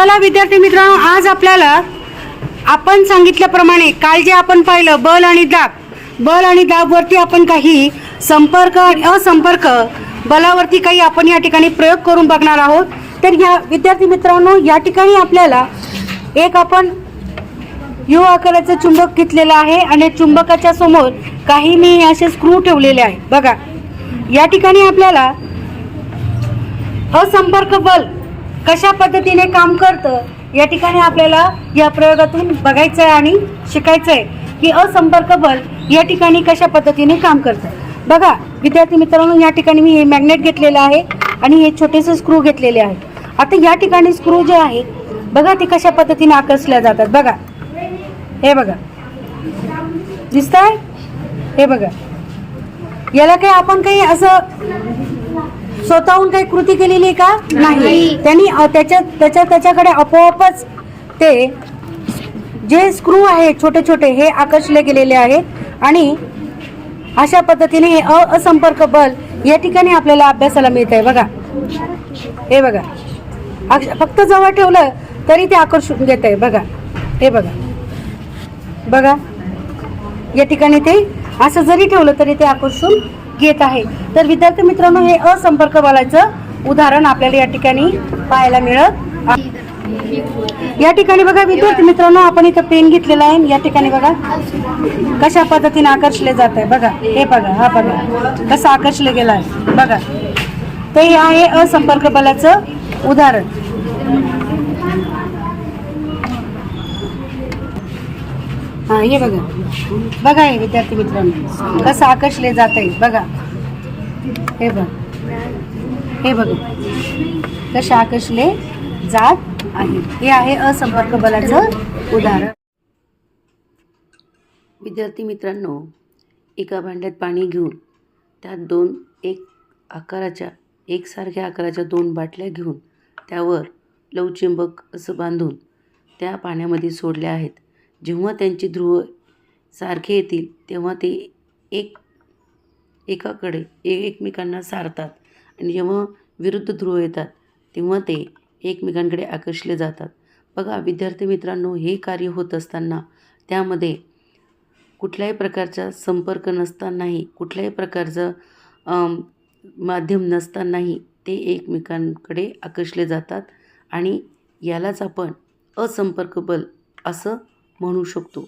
चला विद्यार्थी मित्रांनो आज आपल्याला आपण सांगितल्याप्रमाणे काल जे आपण पाहिलं बल आणि दाब. बल आणि दाबवरती आपण काही संपर्क आणि असंपर्क बलावरती काही आपण या ठिकाणी प्रयोग करून बघणार आहोत. तर ह्या विद्यार्थी मित्रांनो या ठिकाणी आपल्याला एक आपण यू आकाराचं चुंबक घेतलेलं आहे आणि चुंबकाच्या समोर काही मी असे स्क्रू ठेवलेले आहे. बघा या ठिकाणी आपल्याला असंपर्क बल कशा पद्धतीने काम करतं या ठिकाणी आपल्याला या प्रयोगातून बघायचं आहे आणि शिकायचं आहे की असंपर्क बल या ठिकाणी कशा पद्धतीने काम करतं. बघा विद्यार्थी मित्रांनो या ठिकाणी मी हे मॅग्नेट घेतलेलं आहे आणि हे छोटेसे स्क्रू घेतलेले आहेत आता या ठिकाणी स्क्रू जे आहेत बघा ते कशा पद्धतीने आकर्षल्या जातात. बघा. हे बघा. दिसतंय? हे बघा. याला काही आपण काही असं स्वतःहून काही कृती केलेली आहे का? नाही. त्यांनी त्याच्या त्याच्या त्याच्याकडे आपोआपच ते जे स्क्रू आहेत छोटे छोटे हे आकर्षले गेलेले आहेत आणि अशा पद्धतीने हे असंपर्क बल या ठिकाणी आपल्याला अभ्यासाला मिळत आहे बघा. हे बघा. अक्ष- फक्त जवळ ठेवलं तरी ते आकर्षून घेत आहे बघा. हे बघा. बघा. या ठिकाणी ते असं जरी ठेवलं तरी ते आकर्षून घेत आहे. तर विद्यार्थी मित्रांनो हे असंपर्क बलाचं उदाहरण आपल्याला या ठिकाणी पाहायला मिळत. आहे. या ठिकाणी बघा विद्यार्थी मित्रांनो आपण इथं पेन घेतलेला आहे. या ठिकाणी बघा कशा पद्धतीने आकर्षले जात आहे. बघा हे बघा हा बघा कसं आकर्षले गेला आहे. बघा. ते हे आहे असंपर्क बलाचं उदाहरण. हा हे बघा. बघा हे विद्यार्थी मित्रांनो कसं आकर्षले जात आहे बघा. हे बघ. हे बघा. कसे आकर्षले जात आहे. हे आहे असंपर्क बलाचं उदाहरण. विद्यार्थी मित्रांनो एका भांड्यात पाणी घेऊन त्यात दोन एक आकाराच्या एकसारख्या आकाराच्या दोन बाटल्या घेऊन त्यावर लवचिंबक असं बांधून त्या पाण्यामध्ये सोडल्या आहेत. जेव्हा त्यांची ध्रुव सारखे येतील तेव्हा ते एक एकाकडे एकमेकांना सारतात. आणि जेव्हा विरुद्ध ध्रुव येतात तेव्हा ते एकमेकांकडे आकर्षले जातात. बघा विद्यार्थी मित्रांनो हे कार्य होत असताना त्यामध्ये कुठल्याही प्रकारचा संपर्क नसतानाही कुठल्याही प्रकारचं माध्यम नसतानाही ते एकमेकांकडे आकर्षले जातात. आणि यालाच आपण असंपर्क बल असं म्हणू शकतो.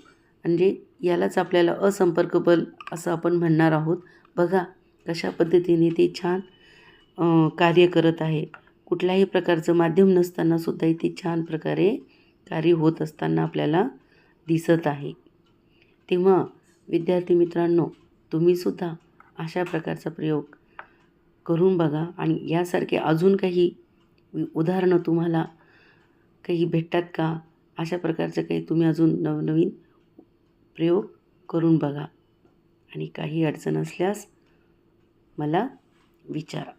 म्हणजे यालाच आपल्याला असंपर्क बल असं आपण म्हणणार आहोत. बघा कशा पद्धतीने ते छान कार्य करत आहे. कुठल्याही प्रकारचं माध्यम नसतानासुद्धा इथे छान प्रकारे कार्य होत असताना आपल्याला दिसत आहे. तेव्हा विद्यार्थी मित्रांनो तुम्हीसुद्धा अशा प्रकारचा प्रयोग करून बघा आणि यासारखे अजून काही उदाहरणं तुम्हाला काही भेटतात का? अशा प्रकारचं काही तुम्ही अजून नवनवीन प्रयोग करून बघा. आणि काही अडचण असल्यास मला विचारा.